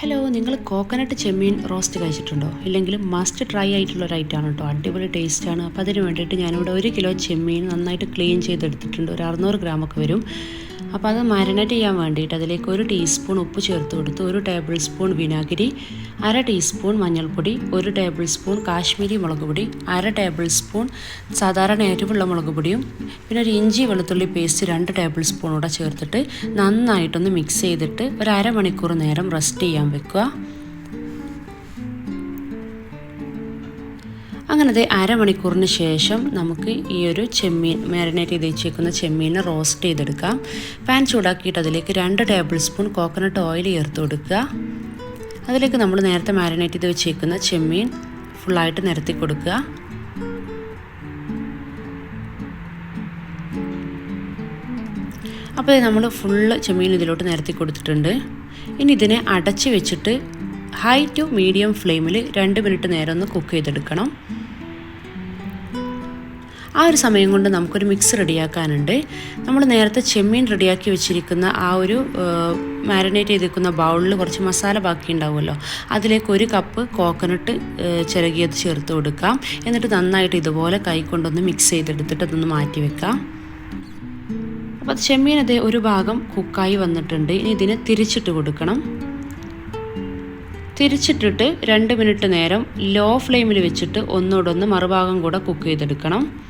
Hello നിങ്ങൾ coconut ചെമ്മീൻ roast കഴിച്ചിട്ടുണ്ടോ? ഇല്ലെങ്കിൽ മസ്റ്റ് ട്രൈ ആയിട്ടുള്ള ഒരു ഐറ്റമാണ് കേട്ടോ അടിപൊളി ടേസ്റ്റാണ് അപ്പോൾ അതിന് വേണ്ടിയിട്ട് ഞാനിവിടെ ഒരു കിലോ ചെമ്മീൻ നന്നായിട്ട് ക്ലീൻ ചെയ്തെടുത്തിട്ടുണ്ട്. ഒരു അറുന്നൂറ് ഗ്രാമൊക്കെ വരും. അപ്പോൾ അത് മാരിനേറ്റ് ചെയ്യാൻ വേണ്ടിയിട്ട് അതിലേക്ക് ഒരു ടീസ്പൂൺ ഉപ്പ് ചേർത്ത് കൊടുത്ത് ഒരു ടേബിൾ സ്പൂൺ വിനാഗിരി അര ടീസ്പൂൺ മഞ്ഞൾപ്പൊടി ഒരു ടേബിൾ സ്പൂൺ കാശ്മീരി മുളക് പൊടി അര ടേബിൾ സ്പൂൺ സാധാരണ എരിവുള്ള മുളക് പൊടിയും പിന്നെ ഒരു ഇഞ്ചി വെളുത്തുള്ളി പേസ്റ്റ് രണ്ട് ടേബിൾ സ്പൂൺ കൂടെ ചേർത്തിട്ട് നന്നായിട്ടൊന്ന് മിക്സ് ചെയ്തിട്ട് ഒരു അരമണിക്കൂർ നേരം റെസ്റ്റ് ചെയ്യാൻ വെക്കുക. അങ്ങനത്തെ അരമണിക്കൂറിന് ശേഷം നമുക്ക് ഈ ഒരു ചെമ്മീൻ മാരിനേറ്റ് ചെയ്ത് വെച്ചേക്കുന്ന ചെമ്മീനെ റോസ്റ്റ് ചെയ്തെടുക്കാം. പാൻ ചൂടാക്കിയിട്ട് അതിലേക്ക് രണ്ട് ടേബിൾ സ്പൂൺ കോക്കനട്ട് ഓയിൽ ചേർത്ത് കൊടുക്കുക. അതിലേക്ക് നമ്മൾ നേരത്തെ മാരിനേറ്റ് ചെയ്ത് വെച്ചേക്കുന്ന ചെമ്മീൻ ഫുള്ളായിട്ട് നിരത്തി കൊടുക്കുക. അപ്പോൾ നമ്മൾ ഫുള്ള് ചെമ്മീൻ ഇതിലോട്ട് നിരത്തി കൊടുത്തിട്ടുണ്ട്. ഇനി ഇതിനെ അടച്ച് വെച്ചിട്ട് ഹൈ ടു മീഡിയം ഫ്ലെയിമിൽ രണ്ട് മിനിറ്റ് നേരം ഒന്ന് കുക്ക് ചെയ്തെടുക്കണം. ആ ഒരു സമയം കൊണ്ട് നമുക്കൊരു മിക്സ് റെഡിയാക്കാനുണ്ട്. നമ്മൾ നേരത്തെ ചെമ്മീൻ റെഡിയാക്കി വെച്ചിരിക്കുന്ന ആ ഒരു മാരിനേറ്റ് ചെയ്തിരിക്കുന്ന ബൗളിൽ കുറച്ച് മസാല ബാക്കി ഉണ്ടാവുമല്ലോ. അതിലേക്ക് ഒരു കപ്പ് കോക്കനട്ട് ചിരകിയത് ചേർത്ത് കൊടുക്കാം. എന്നിട്ട് നന്നായിട്ട് ഇതുപോലെ കൈ കൊണ്ടൊന്ന് മിക്സ് ചെയ്തെടുത്തിട്ട് അതൊന്ന് മാറ്റി വെക്കാം. ചെമ്മീൻ അതേ ഒരു ഭാഗം കുക്കായി വന്നിട്ടുണ്ട്. ഇനി ഇതിനെ തിരിച്ചിട്ട് കൊടുക്കണം. തിരിച്ചിട്ടിട്ട് രണ്ട് മിനിറ്റ് നേരം ലോ ഫ്ലെയിമിൽ വെച്ചിട്ട് ഒന്നോടൊന്ന് മറുഭാഗം കൂടെ കുക്ക് ചെയ്തെടുക്കണം.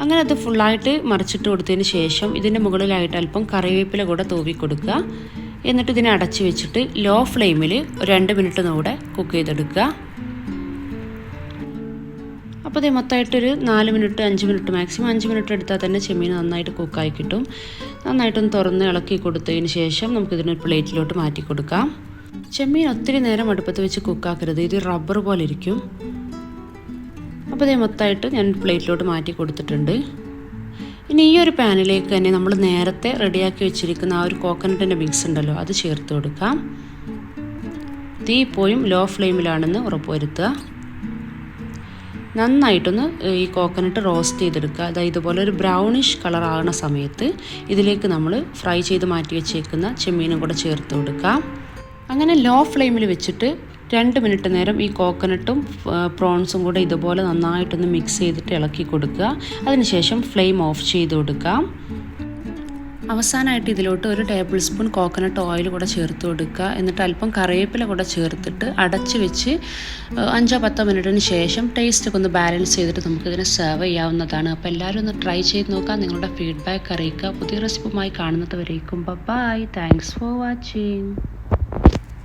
അങ്ങനെ അത് ഫുള്ളായിട്ട് മറിച്ചിട്ട് കൊടുത്തതിന് ശേഷം ഇതിന്റെ മുകളിലായിട്ട് അല്പം കറിവേപ്പില കൂടെ തൂവി കൊടുക്കുക. എന്നിട്ട് ഇതിനെ അടച്ചു വെച്ചിട്ട് ലോ ഫ്ലെയിമിൽ രണ്ട് മിനിറ്റ് കൂടെ കുക്ക് ചെയ്തെടുക്കുക. അപ്പോൾ ഇത് മൊത്തമായിട്ടൊരു നാല് മിനിറ്റ് അഞ്ച് മിനിറ്റ് മാക്സിമം. അഞ്ച് മിനിറ്റ് എടുത്താൽ തന്നെ ചെമ്മീൻ നന്നായിട്ട് കുക്കായി കിട്ടും. നന്നായിട്ടൊന്ന് തുറന്ന് ഇളക്കി കൊടുത്തതിന് ശേഷം നമുക്കിതിനൊരു പ്ലേറ്റിലോട്ട് മാറ്റി കൊടുക്കാം. ചെമ്മീൻ ഒത്തിരി നേരം അടുപ്പത്ത് വെച്ച് കുക്കാക്കരുത്. ഇത് റബ്ബർ പോലെ ഇരിക്കും. അപ്പോൾ അതേ മൊത്തമായിട്ട് ഞാൻ പ്ലേറ്റിലോട്ട് മാറ്റി കൊടുത്തിട്ടുണ്ട്. ഇനി ഈ ഒരു പാനിലേക്ക് തന്നെ നമ്മൾ നേരത്തെ റെഡിയാക്കി വെച്ചിരിക്കുന്ന ആ ഒരു കോക്കനട്ടിന്റെ മിക്സ് ഉണ്ടല്ലോ അത് ചേർത്ത് കൊടുക്കാം. തീ ഇപ്പോഴും ലോ ഫ്ലെയിമിലാണെന്ന് ഉറപ്പുവരുത്തുക നന്നായിട്ടൊന്ന് ഈ കോക്കനട്ട് റോസ്റ്റ് ചെയ്തെടുക്കുക. അതായത് ഇതുപോലെ ഒരു ബ്രൗണിഷ് കളർ ആകുന്ന സമയത്ത് ഇതിലേക്ക് നമ്മൾ ഫ്രൈ ചെയ്ത് മാറ്റി വെച്ചേക്കുന്ന ചെമ്മീനും കൂടെ ചേർത്ത് കൊടുക്കാം അങ്ങനെ ലോ ഫ്ലെയിമിൽ വെച്ചിട്ട് രണ്ട് മിനിറ്റ് നേരം ഈ കോക്കനട്ടും പ്രോൺസും കൂടെ ഇതുപോലെ നന്നായിട്ടൊന്ന് മിക്സ് ചെയ്തിട്ട് ഇളക്കി കൊടുക്കുക. അതിനുശേഷം ഫ്ലെയിം ഓഫ് ചെയ്ത് കൊടുക്കാം. അവസാനമായിട്ട് ഇതിലോട്ട് ഒരു ടേബിൾ സ്പൂൺ കോക്കനട്ട് ഓയിൽ കൂടെ ചേർത്ത് കൊടുക്കുക. എന്നിട്ട് അല്പം കറിവേപ്പില കൂടെ ചേർത്തിട്ട് അടച്ച് വെച്ച് അഞ്ചോ പത്തോ മിനിറ്റിന് ശേഷം ടേസ്റ്റൊക്കെ ഒന്ന് ബാലൻസ് ചെയ്തിട്ട് നമുക്കിതിനെ സെർവ് ചെയ്യാവുന്നതാണ്. അപ്പോൾ എല്ലാവരും ഒന്ന് ട്രൈ ചെയ്ത് നോക്കാം. നിങ്ങളുടെ ഫീഡ്ബാക്ക് അറിയിക്കുക. പുതിയ റെസിപ്പുമായി കാണുന്നത് വരേക്കും ബൈ താങ്ക്സ് ഫോർ വാച്ചിങ്